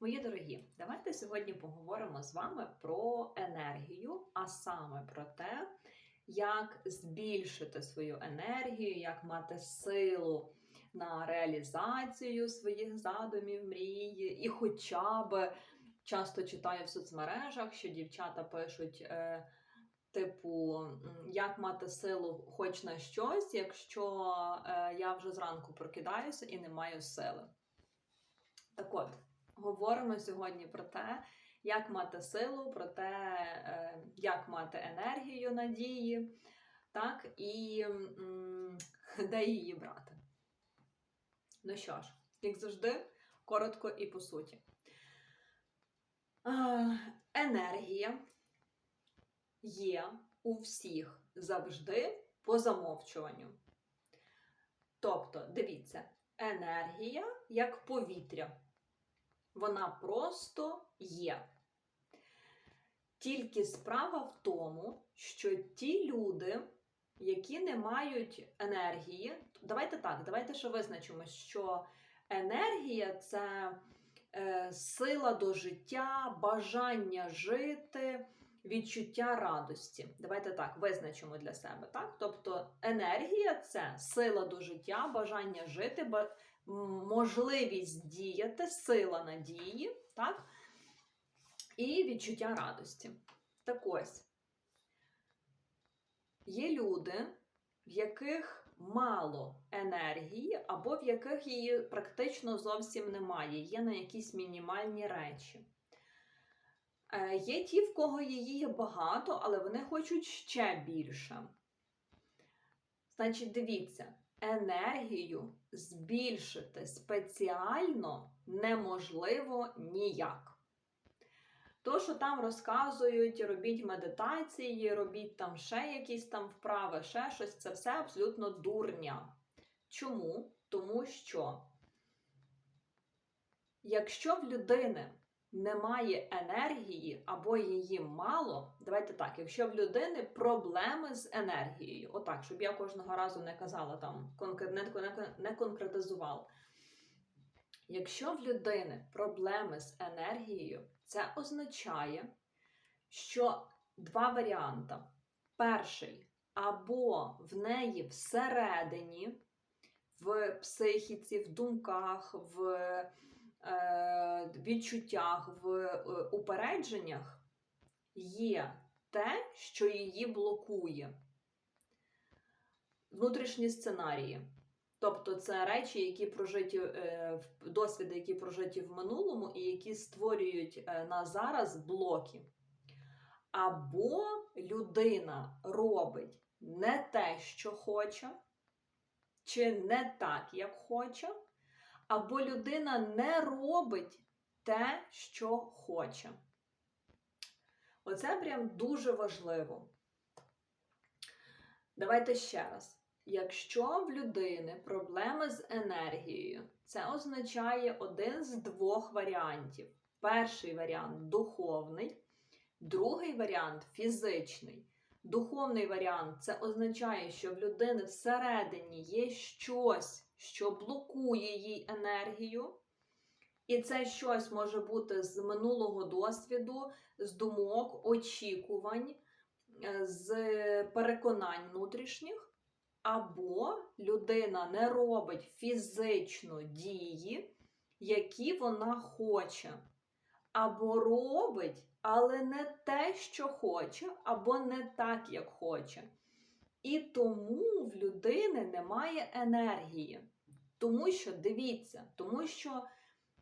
Мої дорогі, давайте сьогодні поговоримо з вами про енергію, а саме про те, як збільшити свою енергію, як мати силу на реалізацію своїх задумів, мрій, і хоча б часто читаю в соцмережах, що дівчата пишуть. Е, Типу, як мати силу хоч на щось, якщо е, я вже зранку прокидаюся і не маю сили. Так от, говоримо сьогодні про те, як мати силу, про те, е, як мати енергію надії, так, і де її брати. Ну що ж, як завжди, коротко і по суті. Е, Енергія є у всіх завжди по замовчуванню. Тобто, дивіться, енергія як повітря. Вона просто є. Тільки справа в тому, що ті люди, які не мають енергії, давайте так, давайте ще визначимо, що енергія це е, сила до життя, бажання жити, відчуття радості. Давайте так визначимо для себе. Так? Тобто енергія це сила до життя, бажання жити, можливість діяти, сила надії, так? і відчуття радості. Так ось, є люди, в яких мало енергії, або в яких її практично зовсім немає, є на якісь мінімальні речі. Е, Є ті, в кого її є багато, але вони хочуть ще більше. Значить, дивіться, енергію збільшити спеціально неможливо ніяк. То, що там розказують, робіть медитації, робіть там ще якісь там вправи, ще щось, це все абсолютно дурня. Чому? Тому що якщо в людини немає енергії або її мало, давайте так, якщо в людини проблеми з енергією, отак, щоб я кожного разу не казала там, не, конкретизувала. Якщо в людини проблеми з енергією, це означає, що два варіанти. Перший, або в неї всередині, в психіці, в думках, в відчуттях, в е, упередженнях є те, що її блокує. Внутрішні сценарії. Тобто це речі, які прожиті, е, досвіди, які прожиті в минулому, і які створюють е, на зараз блоки. Або людина робить не те, що хоче, чи не так, як хоче, або людина не робить те, що хоче. Оце прям дуже важливо. Давайте ще раз. Якщо в людини проблеми з енергією, це означає один з двох варіантів. Перший варіант духовний, другий варіант фізичний. Духовний варіант це означає, що в людини всередині є щось, що блокує їй енергію. І це щось може бути з минулого досвіду, з думок, очікувань, е, з переконань внутрішніх. Або людина не робить фізично дії, які вона хоче. Або робить, але не те, що хоче, або не так, як хоче. І тому в людини немає енергії. Тому що, дивіться, тому що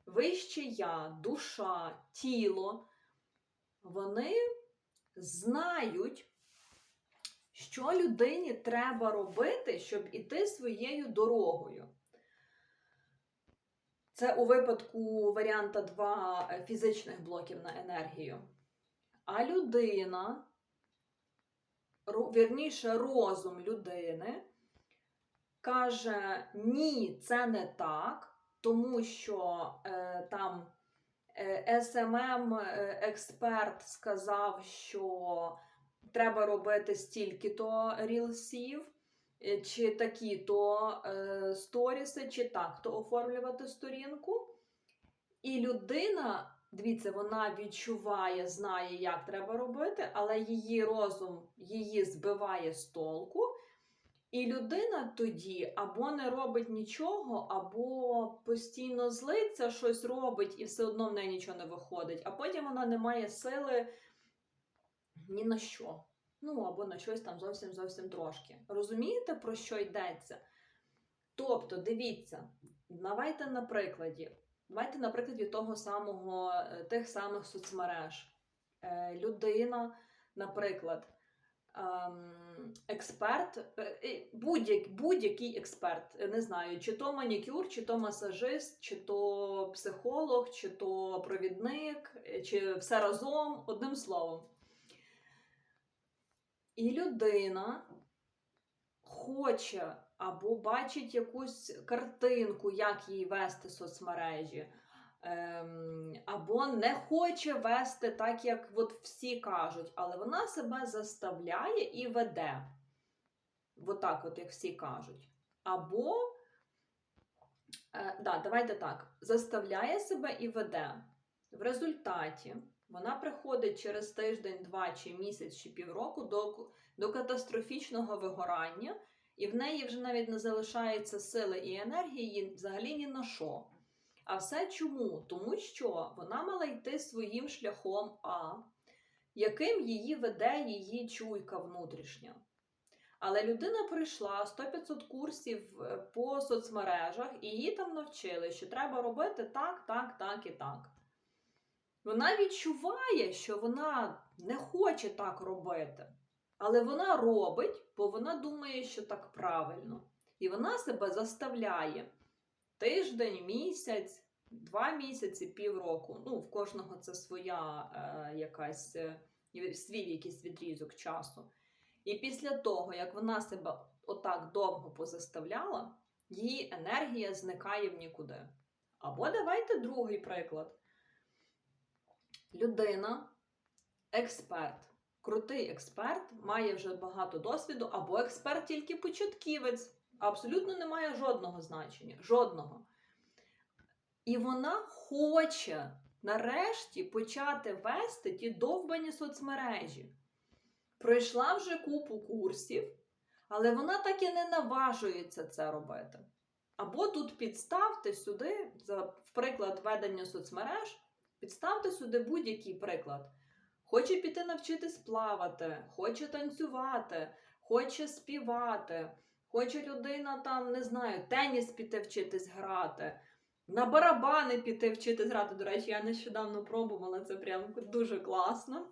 вище я, душа, тіло, вони знають, що людині треба робити, щоб іти своєю дорогою. Це у випадку варіанта 2 е, фізичних блоків на енергію. А людина, вірніше, розум людини каже: ні, це не так, тому що е, там е, СММ е, експерт сказав, що треба робити стільки-то рілсів, е, чи такі-то е, сторіси, чи так-то оформлювати сторінку. І людина, дивіться, вона відчуває, знає, як треба робити, але її розум її збиває з толку. І людина тоді або не робить нічого, або постійно злиться, щось робить, і все одно в неї нічого не виходить. А потім вона не має сили ні на що. Ну, або на щось там зовсім зовсім трошки. Розумієте, про що йдеться? Тобто, дивіться, давайте на прикладі. Давайте на прикладі того самого, е, тих самих соцмереж. Е, людина, наприклад, ем, експерт, е, будь-як, будь-який експерт, е, не знаю, чи то манікюр, чи то масажист, чи то психолог, чи то провідник, чи все разом, одним словом. І людина хоче або бачить якусь картинку, як їй вести соцмережі, ем, або не хоче вести так, як от всі кажуть, але вона себе заставляє і веде. От так, от як всі кажуть. Або, е, да, давайте так, заставляє себе і веде. В результаті вона приходить через тиждень, два, чи місяць, чи півроку до, до катастрофічного вигорання, і в неї вже навіть не залишається сили і енергії взагалі ні на що. А все чому? Тому що вона мала йти своїм шляхом А, яким її веде її чуйка внутрішня. Але людина пройшла 100-500 курсів е, по соцмережах, і її там навчили, що треба робити так, так, так і так. Вона відчуває, що вона не хоче так робити. Але вона робить, бо вона думає, що так правильно. І вона себе заставляє тиждень, місяць, два місяці, півроку. Ну, в кожного це своя е, якась е, свій якийсь відрізок часу. І після того, як вона себе отак довго позаставляла, її енергія зникає в нікуди. Або давайте другий приклад. Людина, експерт, крутий експерт, має вже багато досвіду, або експерт тільки початківець. Абсолютно не має жодного значення. Жодного. І вона хоче нарешті почати вести ті довбані соцмережі. Пройшла вже купу курсів, але вона так і не наважується це робити. Або тут підставте сюди, за в приклад ведення соцмереж, підставте сюди будь-який приклад. Хоче піти навчитись плавати, хоче танцювати, хоче співати, хоче людина там, не знаю, теніс піти вчитись грати, на барабани піти вчитись грати. До речі, я нещодавно пробувала це прям дуже класно.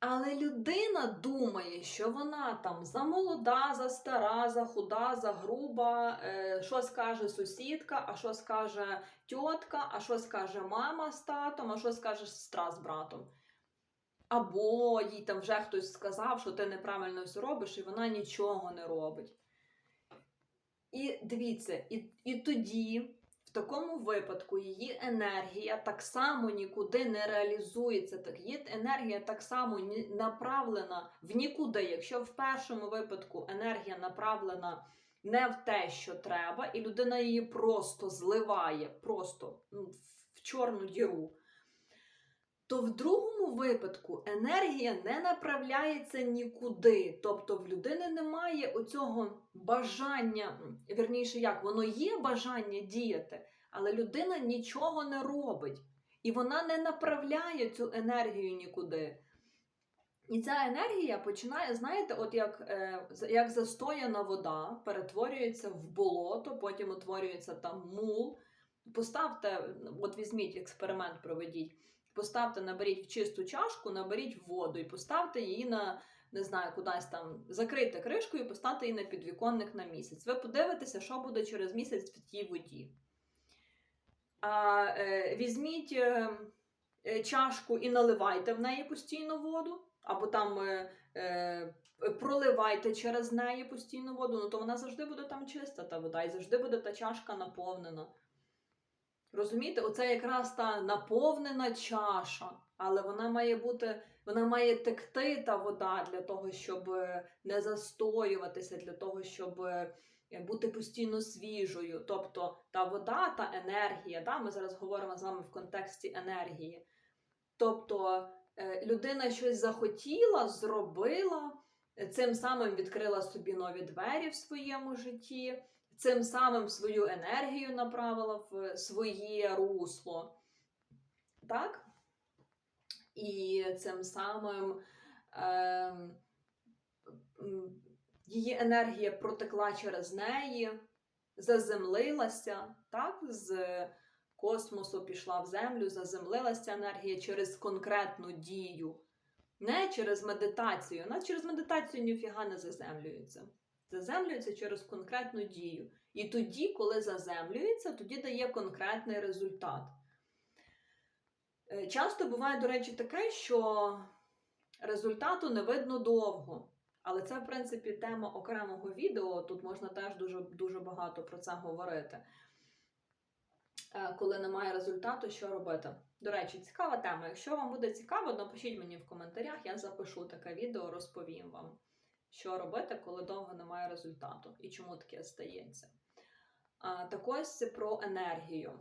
Але людина думає, що вона там замолода, за стара, за худа, за груба, е, що скаже сусідка, а що скаже тітка, а що скаже мама з татом, а що скаже сестра з братом. Або їй там вже хтось сказав, що ти неправильно все робиш, і вона нічого не робить. І дивіться, і, і тоді, такому випадку, її енергія так само нікуди не реалізується. Так, її енергія так само направлена в нікуди. Якщо в першому випадку енергія направлена не в те, що треба, і людина її просто зливає, просто ну, в- чорну діру. То в другому випадку енергія не направляється нікуди. Тобто в людини немає оцього бажання, м, вірніше, як воно є бажання діяти, але людина нічого не робить. І вона не направляє цю енергію нікуди. І ця енергія починає, знаєте, от як, е, як застояна вода перетворюється в болото, потім утворюється там мул. Поставте, от візьміть експеримент, проведіть. Поставте, наберіть в чисту чашку, наберіть воду і поставте її на, не знаю, кудись там, закрийте кришкою і поставте її на підвіконник на місяць. Ви подивитеся, що буде через місяць в тій воді. А е, візьміть е, е, чашку і наливайте в неї постійно воду, або там е, е, проливайте через неї постійно воду, ну то вона завжди буде там чиста та вода, і завжди буде та чашка наповнена. Розумієте, оце якраз та наповнена чаша, але вона має бути, вона має текти та вода для того, щоб е, не застоюватися, для того, щоб е, е, бути постійно свіжою. Тобто та вода, та енергія. Да? Ми зараз говоримо з вами в контексті енергії. Тобто людина щось захотіла, зробила, цим самим відкрила собі нові двері в своєму житті, цим самим свою енергію направила в своє русло. Так? І цим самим м, її енергія протекла через неї, заземлилася, так? з космосу пішла в землю, заземлилася енергія через конкретну дію. Не через медитацію. Вона через медитацію ніфіга не заземлюється. Заземлюється через конкретну дію. І тоді, коли заземлюється, тоді дає конкретний результат. Е, Часто буває, до речі, таке, що результату не видно довго. Але це, в принципі, тема окремого відео. Тут можна теж дуже, дуже багато про це говорити. Е, Коли немає результату, що робити? До речі, цікава тема. Якщо вам буде цікаво, напишіть мені в коментарях, я запишу таке відео, розповім вам, що робити, коли довго немає результату і чому таке стається. Так ось про енергію.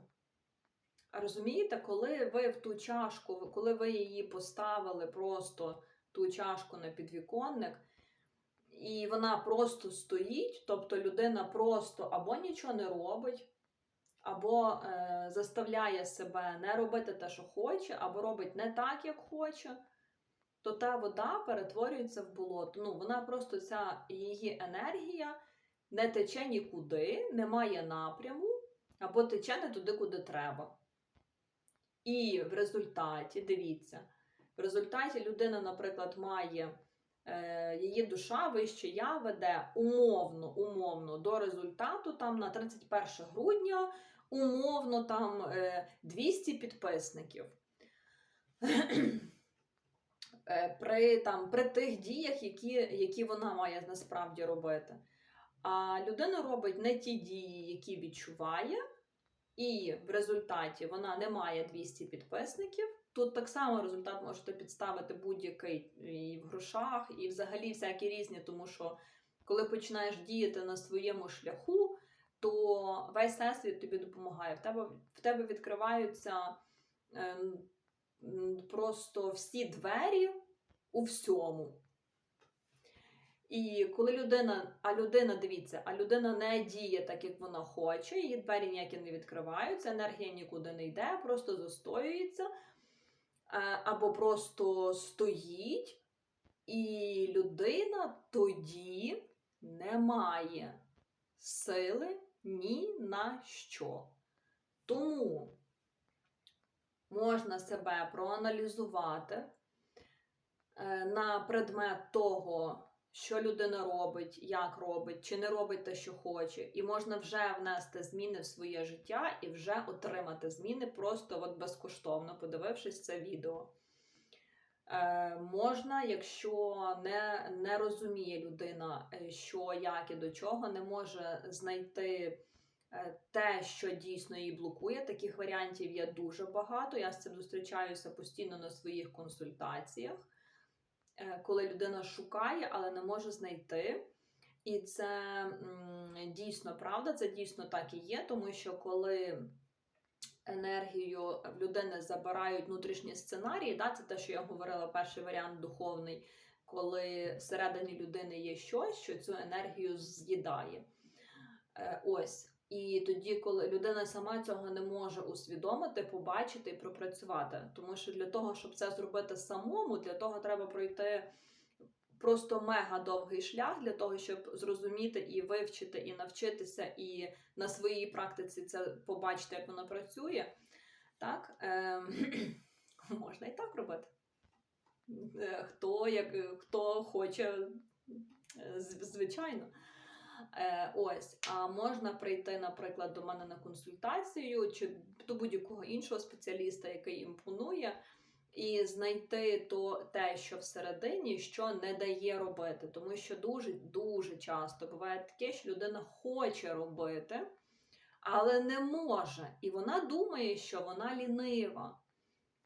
Розумієте, коли ви в ту чашку, коли ви її поставили просто ту чашку на підвіконник, і вона просто стоїть, тобто людина просто або нічого не робить, або е, заставляє себе не робити те, що хоче, або робить не так, як хоче, то та вода перетворюється в болото. Ну, вона просто ця її енергія не тече нікуди, не має напряму, або тече не туди, куди треба. І в результаті, дивіться, в результаті людина, наприклад, має е, її душа вище я веде умовно, умовно до результату там на 31 грудня, умовно там е, 200 підписників. Е, при, там, при тих діях, які, які вона має насправді робити. А людина робить не ті дії, які відчуває, і в результаті вона не має 200 підписників. Тут так само результат можете підставити будь-який і в грошах, і взагалі всякі різні, тому що коли починаєш діяти на своєму шляху, то весь всесвіт тобі допомагає. В тебе, в тебе відкриваються ем, просто всі двері у всьому. І коли людина, а людина, дивіться, а людина не діє так, як вона хоче, її двері ніякі не відкриваються, енергія нікуди не йде, просто застоюється, е, або просто стоїть, і людина тоді не має сили ні на що. Тому можна себе проаналізувати е, на предмет того, що людина робить, як робить, чи не робить те, що хоче, і можна вже внести зміни в своє життя і вже отримати зміни просто от безкоштовно, подивившись це відео. Е, можна, якщо не, не розуміє людина, е, що як і до чого, не може знайти те, що дійсно її блокує. Таких варіантів є дуже багато. Я з цим зустрічаюся постійно на своїх консультаціях е, коли людина шукає, але не може знайти. І це дійсно правда, це дійсно так і є, тому що коли енергію в людини забирають внутрішні сценарії, да, це те, що я говорила, перший варіант духовний, коли всередині людини є щось, що цю енергію з'їдає. Е, ось. І тоді, коли людина сама цього не може усвідомити, побачити і пропрацювати. Тому що для того, щоб це зробити самому, для того треба пройти просто мега довгий шлях для того, щоб зрозуміти і вивчити, і навчитися, і на своїй практиці це побачити, як воно працює. Так, ем, можна і так робити. Е, Хто, як, хто хоче, е, звичайно. Е, ось, а можна прийти, наприклад, до мене на консультацію чи до будь-якого іншого спеціаліста, який імпонує, і знайти то те, що всередині, що не дає робити. Тому що дуже дуже часто буває таке, що людина хоче робити, але не може. І вона думає, що вона лінива.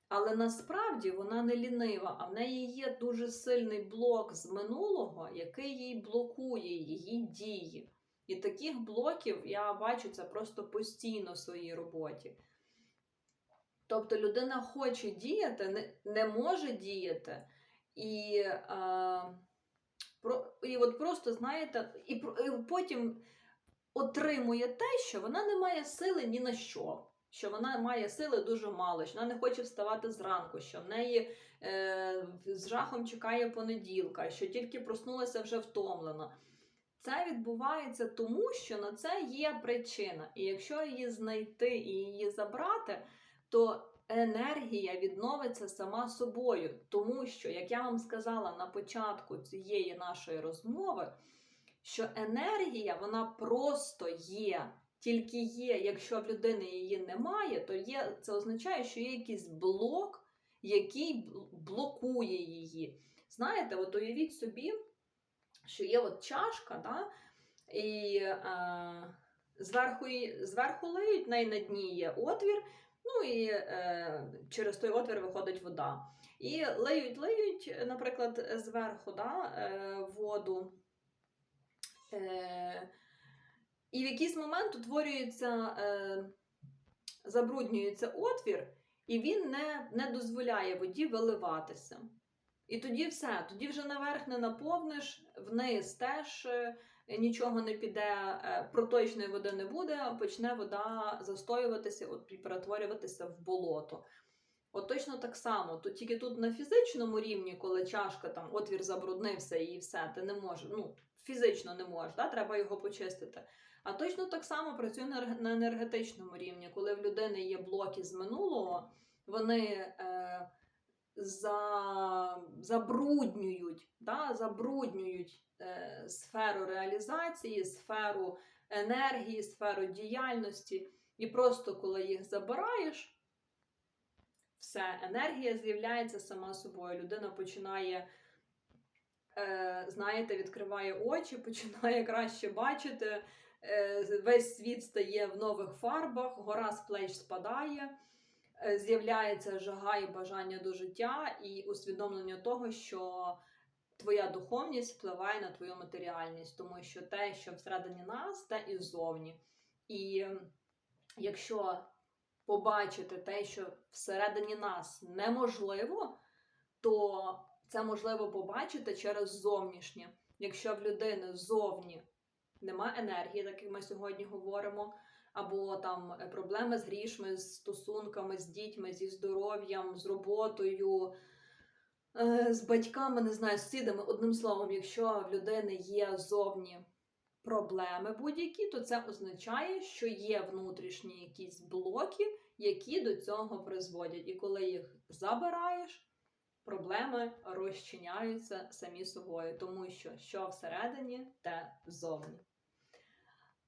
Але насправді вона не лінива, а в неї є дуже сильний блок з минулого, який їй блокує її дії. І таких блоків я бачу це просто постійно в своїй роботі. Тобто людина хоче діяти, не, може діяти. І, е, про, і от просто, знаєте, і, і потім отримує те, що вона не має сили ні на що. Що вона має сили дуже мало, що вона не хоче вставати зранку, що в неї е, з жахом чекає понеділка, що тільки проснулася вже втомлена. Це відбувається тому, що на це є причина. І якщо її знайти і її забрати, то енергія відновиться сама собою. Тому що, як я вам сказала на початку цієї нашої розмови, що енергія вона просто є. Тільки є, якщо в людини її немає, то є, це означає, що є якийсь блок, який блокує її. Знаєте, от уявіть собі, що є от чашка, да? і е, зверху, зверху лиють, в неї на дні є отвір, ну і е, через той отвір виходить вода. І лиють, лиють, наприклад, зверху да, е, воду. Е, і в якийсь момент утворюється, е, забруднюється отвір, і він не, не дозволяє воді виливатися. І тоді все, тоді вже наверх не наповниш, вниз теж е, нічого не піде, е, проточної води не буде, почне вода застоюватися от, перетворюватися в болото. От точно так само, то тільки тут на фізичному рівні, коли чашка там отвір забруднився і все, ти не можеш, ну, фізично не можеш, да? треба його почистити. А точно так само працює на енергетичному рівні, коли в людини є блоки з минулого, вони е, за, забруднюють, да? забруднюють е, сферу реалізації, сферу енергії, сферу діяльності. І просто коли їх забираєш, все, енергія з'являється сама собою. Людина починає, знаєте, відкриває очі, починає краще бачити. Е, весь світ стає в нових фарбах, гора з плеч спадає, е, з'являється жага і бажання до життя, і усвідомлення того, що твоя духовність впливає на твою матеріальність, тому що те, що всередині нас, те і ззовні. І якщо побачити те, що всередині нас неможливо, то це можливо побачити через зовнішнє. Якщо в людини ззовні нема енергії, так як ми сьогодні говоримо, або там проблеми з грішми, з стосунками, з дітьми, зі здоров'ям, з роботою, е, з батьками, не знаю, з сусідами. Одним словом, якщо в людини є зовні проблеми будь-які, то це означає, що є внутрішні якісь блоки, які до цього призводять. І коли їх забираєш, проблеми розчиняються самі собою, тому що що всередині, те ззовні.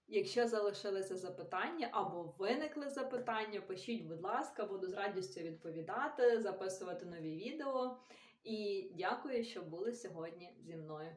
Якщо залишилися запитання або виникли запитання, пишіть, будь ласка, буду з радістю відповідати, записувати нові відео. І дякую, що були сьогодні зі мною.